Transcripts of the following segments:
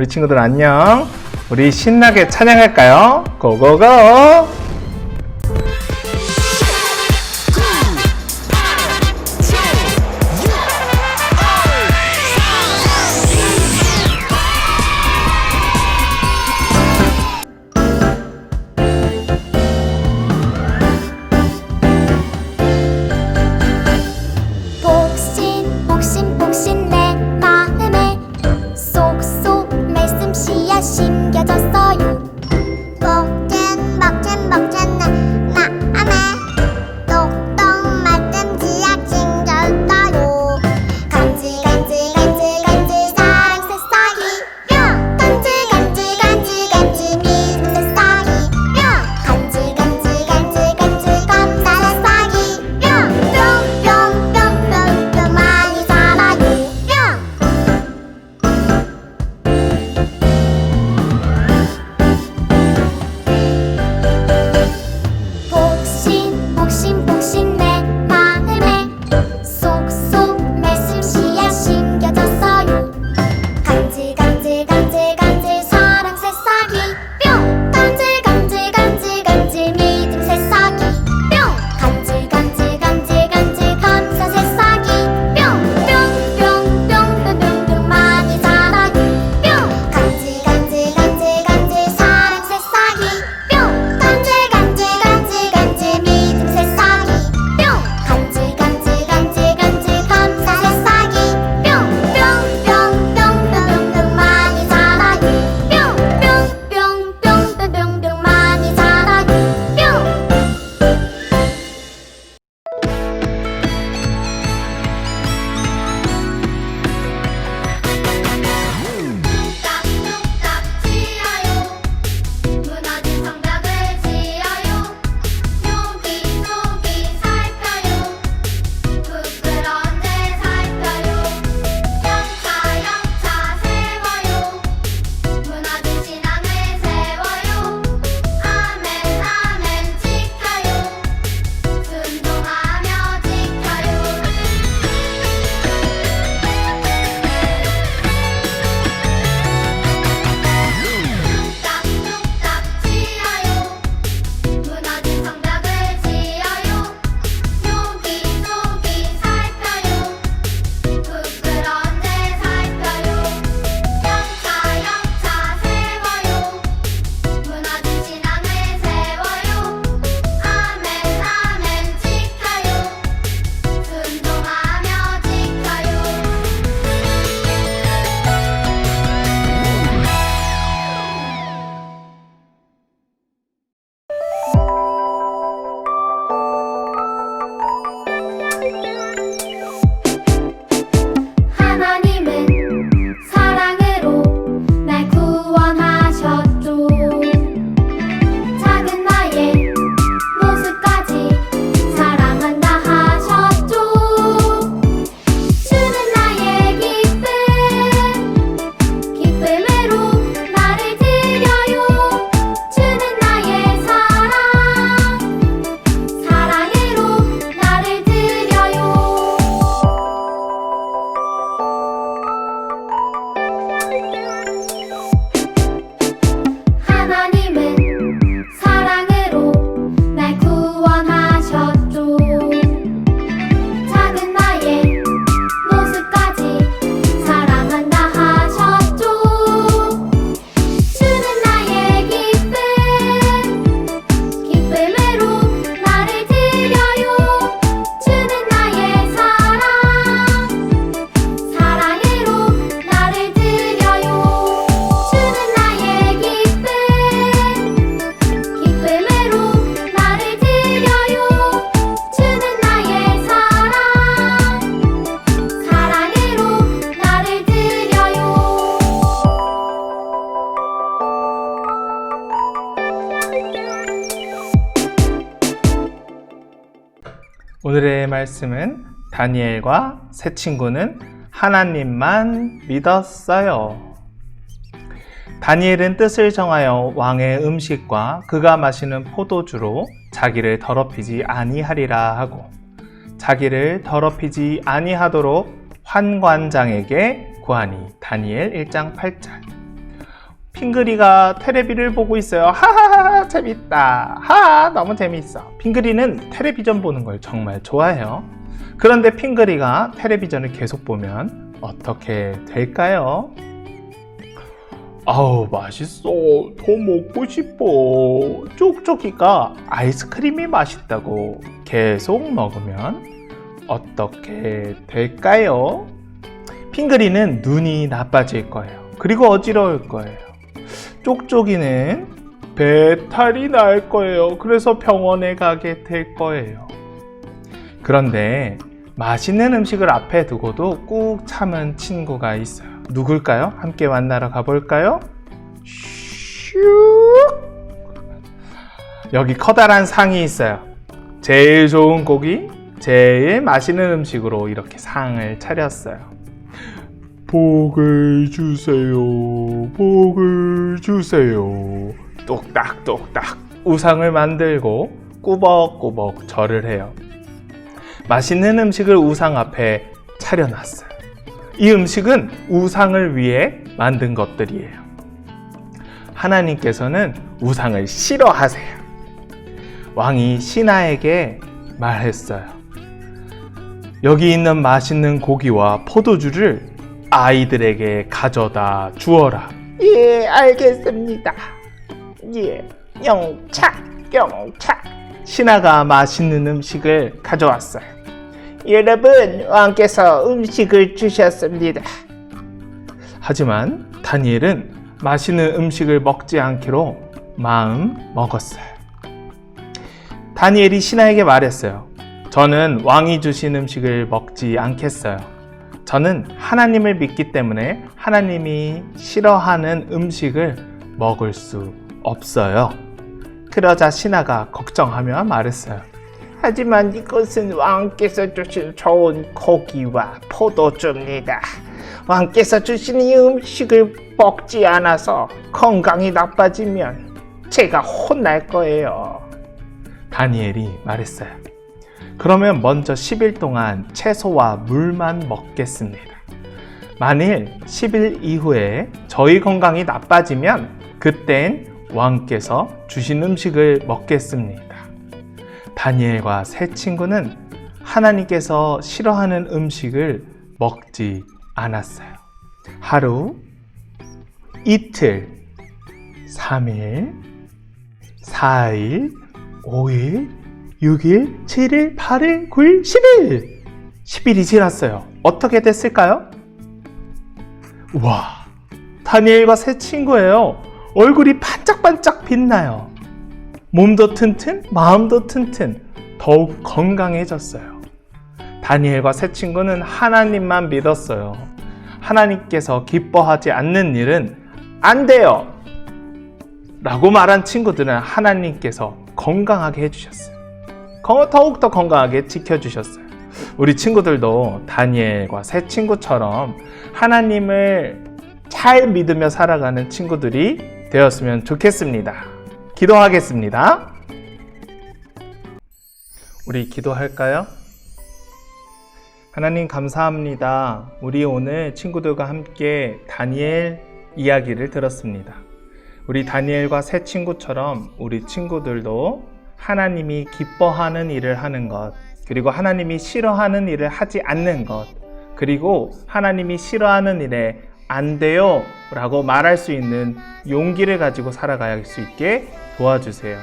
우리 친구들 안녕. 우리 신나게 찬양할까요? 고고고! 오늘의 말씀은 다니엘과 새 친구는 하나님만 믿었어요. 다니엘은 뜻을 정하여 왕의 음식과 그가 마시는 포도주로 자기를 더럽히지 아니하리라 하고 자기를 더럽히지 아니하도록 환관장에게 구하니 다니엘 1장 8절 핑그리가 테레비를 보고 있어요. 하하하 재밌다. 하하 너무 재밌어. 핑그리는 텔레비전 보는 걸 정말 좋아해요. 그런데 핑그리가 텔레비전을 계속 보면 어떻게 될까요? 아우 맛있어. 더 먹고 싶어. 쪽쪽이가 아이스크림이 맛있다고 계속 먹으면 어떻게 될까요? 핑그리는 눈이 나빠질 거예요. 그리고 어지러울 거예요. 쪽쪽이는 배탈이 날 거예요. 그래서 병원에 가게 될 거예요. 그런데 맛있는 음식을 앞에 두고도 꾹 참은 친구가 있어요. 누굴까요? 함께 만나러 가볼까요? 슉! 여기 커다란 상이 있어요. 제일 좋은 고기, 제일 맛있는 음식으로 이렇게 상을 차렸어요. 복을 주세요. 복을 주세요. 똑딱똑딱 우상을 만들고 꾸벅꾸벅 절을 해요. 맛있는 음식을 우상 앞에 차려놨어요. 이 음식은 우상을 위해 만든 것들이에요. 하나님께서는 우상을 싫어하세요. 왕이 신하에게 말했어요. 여기 있는 맛있는 고기와 포도주를 아이들에게 가져다 주어라. 예, 알겠습니다. 예, 영차, 영차. 신하가 맛있는 음식을 가져왔어요. 여러분, 왕께서 음식을 주셨습니다. 하지만 다니엘은 맛있는 음식을 먹지 않기로 마음 먹었어요. 다니엘이 신하에게 말했어요. 저는 왕이 주신 음식을 먹지 않겠어요. 저는 하나님을 믿기 때문에 하나님이 싫어하는 음식을 먹을 수 없어요. 그러자 신하가 걱정하며 말했어요. 하지만 이것은 왕께서 주신 좋은 고기와 포도주입니다. 왕께서 주신 이 음식을 먹지 않아서 건강이 나빠지면 제가 혼날 거예요. 다니엘이 말했어요. 그러면 먼저 10일 동안 채소와 물만 먹겠습니다. 만일 10일 이후에 저희 건강이 나빠지면 그땐 왕께서 주신 음식을 먹겠습니다. 다니엘과 세 친구는 하나님께서 싫어하는 음식을 먹지 않았어요. 하루, 이틀, 3일, 4일, 5일, 6일, 7일, 8일, 9일, 10일! 10일이 지났어요. 어떻게 됐을까요? 우와, 다니엘과 새 친구예요. 얼굴이 반짝반짝 빛나요. 몸도 튼튼, 마음도 튼튼, 더욱 건강해졌어요. 다니엘과 새 친구는 하나님만 믿었어요. 하나님께서 기뻐하지 않는 일은 안 돼요. 라고 말한 친구들은 하나님께서 건강하게 해주셨어요. 거- 더욱더 건강하게 지켜주셨어요. 우리 친구들도 다니엘과 새 친구처럼 하나님을 잘 믿으며 살아가는 친구들이 되었으면 좋겠습니다. 기도하겠습니다. 우리 기도할까요? 하나님 감사합니다. 우리 오늘 친구들과 함께 다니엘 이야기를 들었습니다. 우리 다니엘과 새 친구처럼 우리 친구들도 하나님이 기뻐하는 일을 하는 것, 그리고 하나님이 싫어하는 일을 하지 않는 것, 그리고 하나님이 싫어하는 일에 안 돼요 라고 말할 수 있는 용기를 가지고 살아갈 수 있게 도와주세요.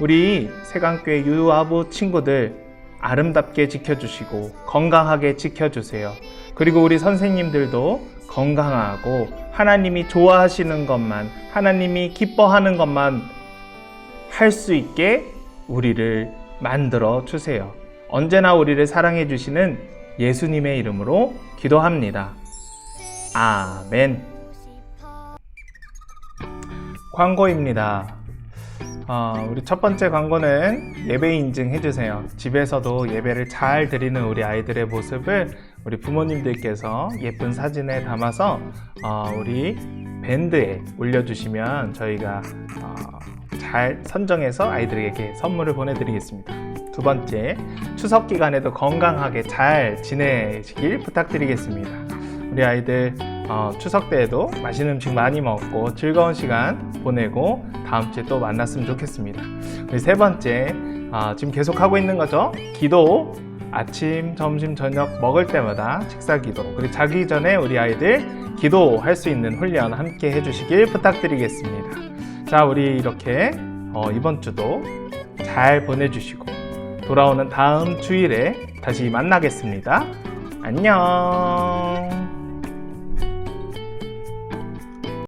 우리 세강교회 유아부 친구들 아름답게 지켜주시고 건강하게 지켜주세요. 그리고 우리 선생님들도 건강하고 하나님이 좋아하시는 것만, 하나님이 기뻐하는 것만 할 수 있게 우리를 만들어 주세요. 언제나 우리를 사랑해 주시는 예수님의 이름으로 기도합니다. 아멘. 광고입니다. 어, 우리 첫 번째 광고는 예배 인증 해 주세요. 집에서도 예배를 잘 드리는 우리 아이들의 모습을 우리 부모님들께서 예쁜 사진에 담아서 어, 우리 밴드에 올려주시면 저희가 어, 잘 선정해서 아이들에게 선물을 보내드리겠습니다. 두 번째, 추석 기간에도 건강하게 잘 지내시길 부탁드리겠습니다. 우리 아이들 어, 추석 때에도 맛있는 음식 많이 먹고 즐거운 시간 보내고 다음 주에 또 만났으면 좋겠습니다. 세 번째 아, 지금 계속 하고 있는 거죠. 기도 아침, 점심, 저녁 먹을 때마다 식사 기도 그리고 자기 전에 우리 아이들 기도할 수 있는 훈련 함께 해주시길 부탁드리겠습니다. 자, 우리 이렇게 어, 이번 주도 잘 보내주시고 돌아오는 다음 주일에 다시 만나겠습니다. 안녕.